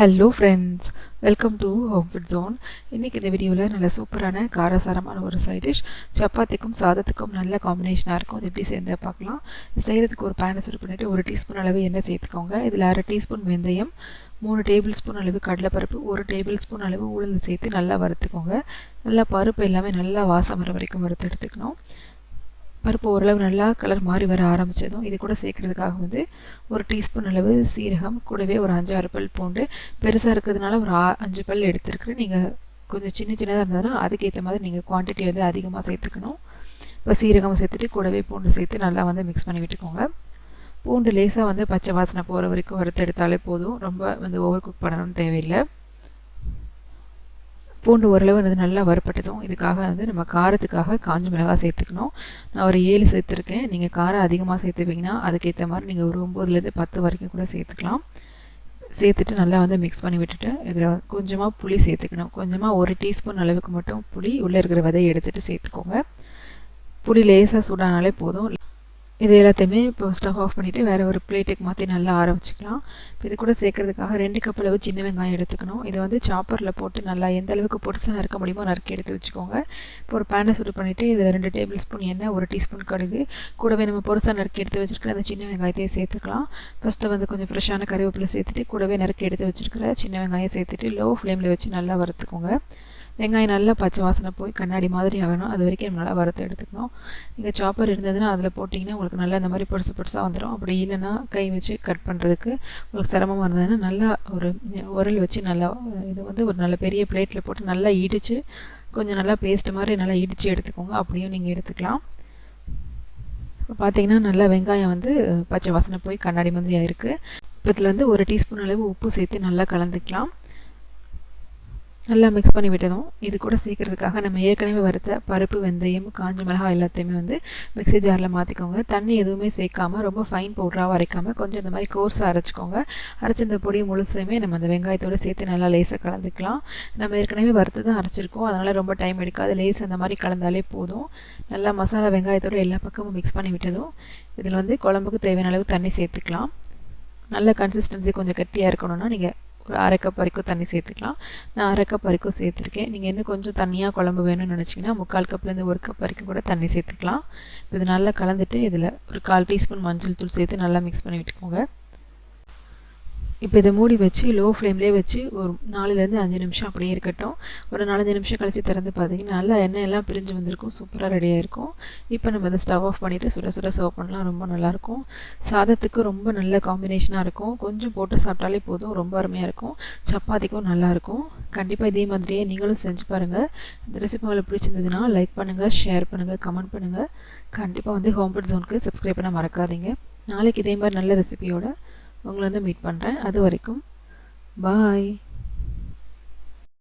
Hello friends welcome to home food zone இன்றைக்கி இந்த வீடியோவில் நல்ல சூப்பரான காரசாரமான ஒரு சைட் டிஷ் சப்பாத்திக்கும் சாதத்துக்கும் நல்ல காம்பினேஷனாக இருக்கும். அது எப்படி சேர்ந்து பார்க்கலாம். செய்கிறதுக்கு ஒரு பேனை சுடு பண்ணிவிட்டு ஒரு டீஸ்பூன் அளவு எண்ணெய் சேர்த்துக்கோங்க. இதில் அரை டீஸ்பூன் வெந்தயம் மூணு டேபிள் ஸ்பூன் அளவு கடலைப்பருப்பு ஒரு டேபிள் ஸ்பூன் அளவு உளுந்து சேர்த்து நல்லா வறுத்துக்கோங்க. நல்லா பருப்பு எல்லாமே நல்லா வாசம் வர வரைக்கும் வறுத்து எடுத்துக்கணும். பருப்பு ஓரளவு நல்லா கலர் மாறி வர ஆரம்பித்ததும் இது கூட சேர்க்குறதுக்காக வந்து ஒரு டீஸ்பூன் அளவு சீரகம் கூடவே ஒரு அஞ்சாறு பல் பூண்டு. பெருசாக இருக்கிறதுனால ஒரு ஆ அஞ்சு பல் எடுத்துருக்குறேன். நீங்கள் கொஞ்சம் சின்ன சின்னதாக இருந்ததுன்னா அதுக்கேற்ற மாதிரி நீங்கள் குவான்டிட்டி வந்து அதிகமாக சேர்த்துக்கணும். இப்போ சீரகம் சேர்த்துட்டு கூடவே பூண்டு சேர்த்து நல்லா வந்து மிக்ஸ் பண்ணி விட்டுக்கோங்க. பூண்டு லேசாக வந்து பச்சை வாசனை போகிற வரைக்கும் வறுத்து எடுத்தாலே போதும். ரொம்ப வந்து ஓவர் குக் பண்ணணும்னு தேவையில்லை. பூண்டு ஓரளவு வந்து நல்லா வறுப்பட்டதும் இதுக்காக வந்து நம்ம காரத்துக்காக காஞ்ச மிளகாய் சேர்த்துக்கணும். நான் ஒரு ஏழு சேர்த்துருக்கேன். நீங்கள் காரம் அதிகமாக சேர்த்துப்பீங்கன்னா அதுக்கேற்ற மாதிரி நீங்கள் ஒரு ஒம்போதுலேருந்து பத்து வரைக்கும் கூட சேர்த்துக்கலாம். சேர்த்துட்டு நல்லா வந்து மிக்ஸ் பண்ணி விட்டுட்டு இதில் கொஞ்சமாக புளி சேர்த்துக்கணும். கொஞ்சமாக ஒரு டீஸ்பூன் அளவுக்கு மட்டும் புளி உள்ளே இருக்கிற விதையை எடுத்துகிட்டு சேர்த்துக்கோங்க. புளி லேசாக சூடானாலே போதும். இது எல்லாத்தையுமே இப்போ ஸ்டவ் ஆஃப் பண்ணிவிட்டு வேறு ஒரு பிளேட்டுக்கு மாற்றி நல்லா ஆற வச்சுக்கலாம். இப்போ இது கூட சேர்க்கறதுக்காக ரெண்டு கப் அளவு சின்ன வெங்காயம் எடுத்துக்கணும். இதை வந்து சாப்பரில் போட்டு நல்லா எந்த அளவுக்கு பொடிசாக நறுக்க முடியுமோ நறுக்கி எடுத்து வச்சுக்கோங்க. இப்போ ஒரு பேனை சூடு பண்ணிவிட்டு இதில் ரெண்டு டேபிள் ஸ்பூன் எண்ணெய் ஒரு டீஸ்பூன் கடுகு. கூடவே நம்ம பொருசாக நறுக்கி எடுத்து வச்சுருக்கிற அந்த சின்ன வெங்காயத்தையும் சேர்த்துக்கலாம். ஃபஸ்ட்டு வந்து கொஞ்சம் ஃப்ரெஷ்ஷான கருவேப்பிலை சேர்த்துட்டு கூடவே நறுக்கி எடுத்து வச்சுருக்கிற சின்ன வெங்காயம் சேர்த்துட்டு லோ ஃப்ளேமில் வச்சு நல்லா வறுத்துக்கோங்க. வெங்காயம் நல்லா பச்சை வாசனை போய் கண்ணாடி மாதிரி ஆகணும். அது வரைக்கும் நம்ம நல்லா வறுத்து எடுத்துக்கணும். நீங்கள் சாப்பர் இருந்ததுன்னா அதில் போட்டிங்கன்னா உங்களுக்கு நல்லா இந்த மாதிரி பொடுசு பொடுசாக வந்துடும் அப்படி இல்லைன்னா கை வச்சு கட் பண்ணுறதுக்கு உங்களுக்கு சிரமமாக இருந்ததுன்னா நல்லா ஒரு உரல் வச்சு நல்லா இது வந்து ஒரு நல்ல பெரிய பிளேட்டில் போட்டு நல்லா இடித்து கொஞ்சம் நல்லா பேஸ்ட் மாதிரி நல்லா இடித்து எடுத்துக்கோங்க. அப்படியும் நீங்கள் எடுத்துக்கலாம். இப்போ பார்த்தீங்கன்னா நல்லா வெங்காயம் வந்து பச்சை வாசனை போய் கண்ணாடி மாதிரி ஆயிருக்கு இப்போ இதில் வந்து ஒரு டீஸ்பூன் அளவு உப்பு சேர்த்து நல்லா கலந்துக்கலாம். நல்லா மிக்ஸ் பண்ணி விட்டதும் இது கூட சேர்க்கறதுக்காக நம்ம ஏற்கனவே வறுத்த பருப்பு வெந்தயம் காஞ்ச மிளகாய் எல்லாத்தையுமே வந்து மிக்ஸி ஜாரில் மாற்றிக்கோங்க தண்ணி எதுவுமே சேர்க்காம ரொம்ப ஃபைன் பவுடராக அரைக்காமல் கொஞ்சம் இந்த மாதிரி கோர்ஸாக அரைச்சிக்கோங்க. அரைச்ச இந்த பொடி முழுசுமே நம்ம அந்த வெங்காயத்தோடு சேர்த்து நல்லா லேசாக கலந்துக்கலாம். நம்ம ஏற்கனவே வறுத்து தான் அரைச்சிருக்கோம். அதனால் ரொம்ப டைம் எடுக்காது. லேஸ் அந்த மாதிரி கலந்தாலே போதும். நல்லா மசாலா வெங்காயத்தோடு எல்லா பக்கமும் மிக்ஸ் பண்ணி விட்டதும் இதில் வந்து குழம்புக்கு தேவையான அளவு தண்ணி சேர்த்துக்கலாம். நல்ல கன்சிஸ்டன்சி கொஞ்சம் கட்டியாக இருக்கணும்னா நீங்கள் ஒரு அரை கப் வரைக்கும் தண்ணி சேர்த்துக்கலாம். நான் அரை கப் வரைக்கும் சேர்த்துருக்கேன். நீங்கள் இன்னும் கொஞ்சம் தண்ணியாக குழம்பு வேணும்னு நினச்சிங்கன்னா முக்கால் கப்லேருந்து ஒரு கப் வரைக்கும் கூட தண்ணி சேர்த்துக்கலாம். இது நல்லா கலந்துட்டு இதில் ஒரு கால் டீஸ்பூன் மஞ்சள் தூள் சேர்த்து நல்லா மிக்ஸ் பண்ணி விட்டுக்கோங்க. இப்போ இதை மூடி வச்சு லோ ஃப்ளேம்லேயே வச்சு ஒரு நாலுலேருந்து அஞ்சு நிமிஷம் அப்படியே இருக்கட்டும். ஒரு நாலஞ்சு நிமிஷம் கழித்து திறந்து பார்த்தீங்கன்னா நல்லா எண்ணெய் எல்லாம் பிரிஞ்சு வந்திருக்கும். சூப்பராக ரெடியாக இருக்கும் இப்போ நம்ம அதை ஸ்டவ் ஆஃப் பண்ணிவிட்டு சுட சுட சர்வ் பண்ணலாம். ரொம்ப நல்லாயிருக்கும். சாதத்துக்கு ரொம்ப நல்ல காம்பினேஷனாக இருக்கும். கொஞ்சம் போட்டு சாப்பிட்டாலே போதும். ரொம்ப அருமையாக இருக்கும். சப்பாத்திக்கும் நல்லாயிருக்கும். கண்டிப்பாக இதே மாதிரியே நீங்களும் செஞ்சு பாருங்கள் இந்த ரெசிபி உங்களுக்கு பிடிச்சிருந்ததுன்னா லைக் பண்ணுங்கள் ஷேர் பண்ணுங்கள் கமெண்ட் பண்ணுங்கள் கண்டிப்பாக வந்து ஹோம் ஜோனுக்கு சப்ஸ்கிரைப் பண்ண மறக்காதீங்க. நாளைக்கு இதே மாதிரி நல்ல ரெசிபியோட உங்களை வந்து மீட் பண்ணுறேன் அது வரைக்கும். பாய்